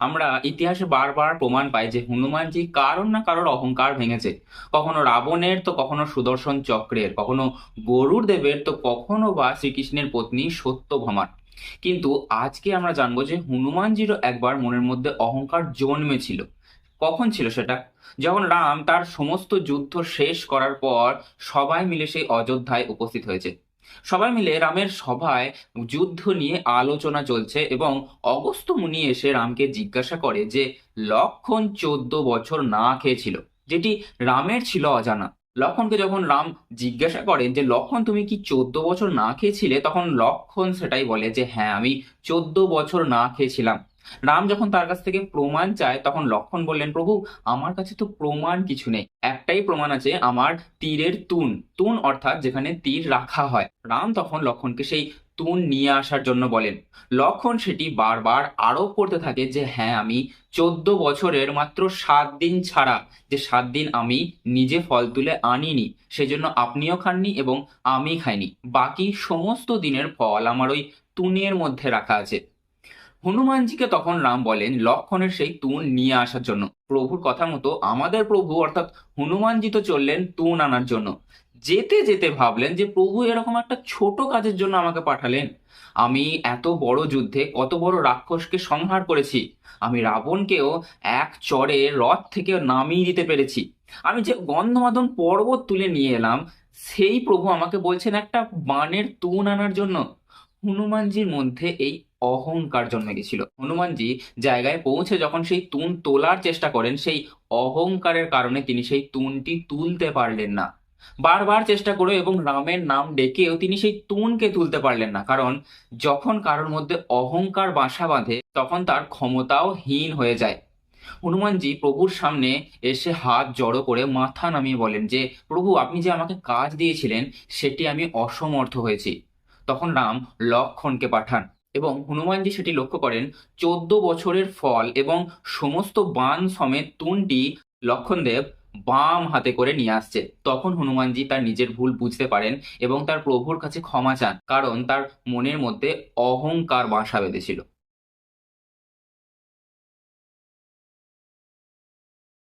আমরা ইতিহাসে বারবার প্রমাণ পাই যে হনুমানজি কারোর না কারোর অহংকার ভেঙেছে। কখনো রাবণের, তো কখনো সুদর্শন চক্রের, কখনো গরুর দেবের তো কখনো বা শ্রীকৃষ্ণের পত্নী সত্যভামার। কিন্তু আজকে আমরা জানব যে হনুমানজিরও একবার মনের মধ্যে অহংকার জন্মেছিল। কখন ছিল সেটা? যখন রাম তার সমস্ত যুদ্ধ শেষ করার পর সবাই মিলে সেই অযোধ্যায় উপস্থিত হয়েছে। সবাই মিলে রামের সভায় যুদ্ধ নিয়ে আলোচনা চলছে এবং অগস্ত্য মুনি এসে রামকে জিজ্ঞাসা করে যে, লক্ষণ চোদ্দ বছর না খেয়েছিল? যেটি রামের ছিল অজানা। লক্ষণকে যখন রাম জিজ্ঞাসা করেন যে, লক্ষণ তুমি কি চোদ্দ বছর না খেয়েছিলে? তখন লক্ষণ সেটাই বলে যে হ্যাঁ আমি চোদ্দ বছর না খেয়েছিলাম। রাম যখন তার কাছ থেকে প্রমাণ চায়, তখন লক্ষণ বললেন, প্রভু, আমার কাছে তো প্রমাণ কিছু নেই। একটাই প্রমাণ আছে, আমার তীরের তুন। তুন অর্থাৎ যেখানে তীর রাখা হয়। রাম তখন লক্ষণকে সেই তুন নিয়ে আসার জন্য বলেন। লক্ষণ সেটি বারবার আরোপ করতে থাকে যে হ্যাঁ আমি চোদ্দ বছরের মাত্র সাত দিন ছাড়া, যে সাত দিন আমি নিজে ফল তুলে আনিনি, সেজন্য আপনিও খাননি এবং আমি খাইনি। বাকি সমস্ত দিনের ফল আমার ওই তুনের মধ্যে রাখা আছে। হনুমানজিকে তখন রাম বলেন, লক্ষণের সেই তুন নিয়ে আসার জন্য। প্রভুর কথা মতো আমাদের প্রভু অর্থাৎ হনুমানজি তো চললেন তুন আনার জন্য। যেতে যেতে ভাবলেন যে প্রভু এরকম একটা ছোট কাজের জন্য আমাকে পাঠালেন। আমি এত বড় যুদ্ধে কত বড় রাক্ষসকে সংহার করেছি। আমি রাবণকেও এক চড়ে রথ থেকে নামিয়ে দিতে পেরেছি। আমি যে গন্ধমাদন পর্বত তুলে নিয়ে এলাম, সেই প্রভু আমাকে বলছেন একটা বানের তুন আনার জন্য। হনুমানজির মধ্যে এই অহংকার জন্মে গেছিল। হনুমানজি জায়গায় পৌঁছে যখন সেই তুন তোলার চেষ্টা করেন, সেই অহংকারের কারণে তিনি সেই তুনটি তুলতে পারলেন না। বারবার চেষ্টা করে এবং রামের নাম ডেকেও তিনি সেই তুনকে তুলতে পারলেন না। কারণ যখন কারোর মধ্যে অহংকার বাসা বাঁধে, তখন তার ক্ষমতাও হীন হয়ে যায়। হনুমানজি প্রভুর সামনে এসে হাত জড়ো করে মাথা নামিয়ে বলেন যে, প্রভু, আপনি যে আমাকে কাজ দিয়েছিলেন, সেটি আমি অসমর্থ হয়েছি। তখন রাম লক্ষণকে পাঠান এবং হনুমানজি সেটি লক্ষ্য করেন, চোদ্দ বছরের ফল এবং সমস্ত বান সমেত তুনটি লক্ষণদেব বাম হাতে করে নিয়ে আসছে। তখন হনুমানজি তার নিজের ভুল বুঝতে পারেন এবং তার প্রভুর কাছে ক্ষমা চান, কারণ তার মনের মধ্যে অহংকার বাসা বেঁধেছিল।